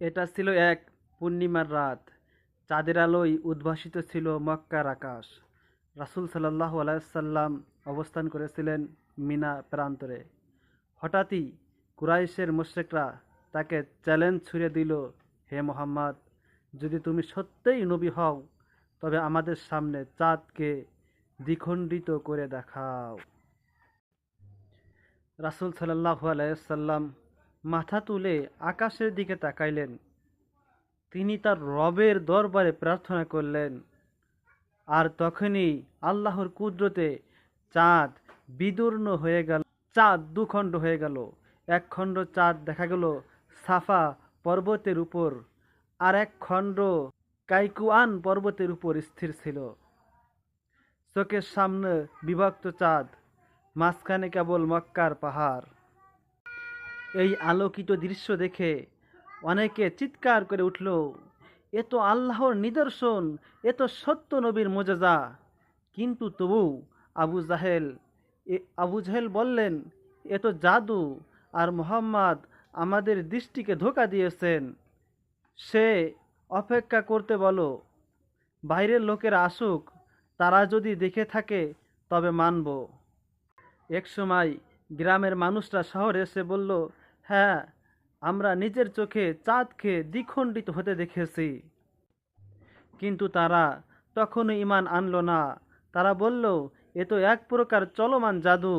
এটা ছিল এক পূর্ণিমার রাত। চাঁদের আলোয় উদ্ভাসিত ছিল মক্কার আকাশ। রাসূল সাল্লাহ আলাইসাল্লাম অবস্থান করেছিলেন মিনা প্রান্তরে। হঠাৎই কুরাইশের মোশেকরা তাকে চ্যালেঞ্জ ছুড়ে দিল, হে মোহাম্মদ, যদি তুমি সত্যিই নবী হও, তবে আমাদের সামনে চাঁদকে দ্বিখণ্ডিত করে দেখাও। রাসূল সাল্লাহ আলাইসাল্লাম মাথা তুলে আকাশের দিকে তাকাইলেন। তিনি তার রবের দরবারে প্রার্থনা করলেন। আর তখনই আল্লাহর কুদরতে চাঁদ বিদূর্ণ হয়ে গেল, চাঁদ দুখণ্ড হয়ে গেল। এক খণ্ড চাঁদ দেখা গেল সাফা পর্বতের উপর, আর এক খণ্ড কাইকুয়ান পর্বতের উপর স্থির ছিল। চোখের সামনে বিভক্ত চাঁদ, মাঝখানে কেবল মক্কার পাহাড়। এই আলোকিত দৃশ্য দেখে অনেকে চিৎকার করে উঠল, এ তো আল্লাহর নিদর্শন, এ তো সত্য নবীর মোজাজা। কিন্তু তবু আবু জাহেল আবু জাহেল বললেন, এ তো জাদু আর মোহাম্মদ আমাদের দৃষ্টিকে ধোকা দিয়েছেন। সে অপেক্ষা করতে বলো, বাইরের লোকেরা আসুক, তারা যদি দেখে থাকে, তবে মানব। এক সময় গ্রামের মানুষরা শহরে এসে বলল হ্যাঁ আমরা নিজের চোখে চাঁদ খেয়ে দ্বিখণ্ডিত হতে দেখেছি। কিন্তু তারা তখনও ইমান আনল না। তারা বলল, এ তো এক প্রকার চলমান জাদু।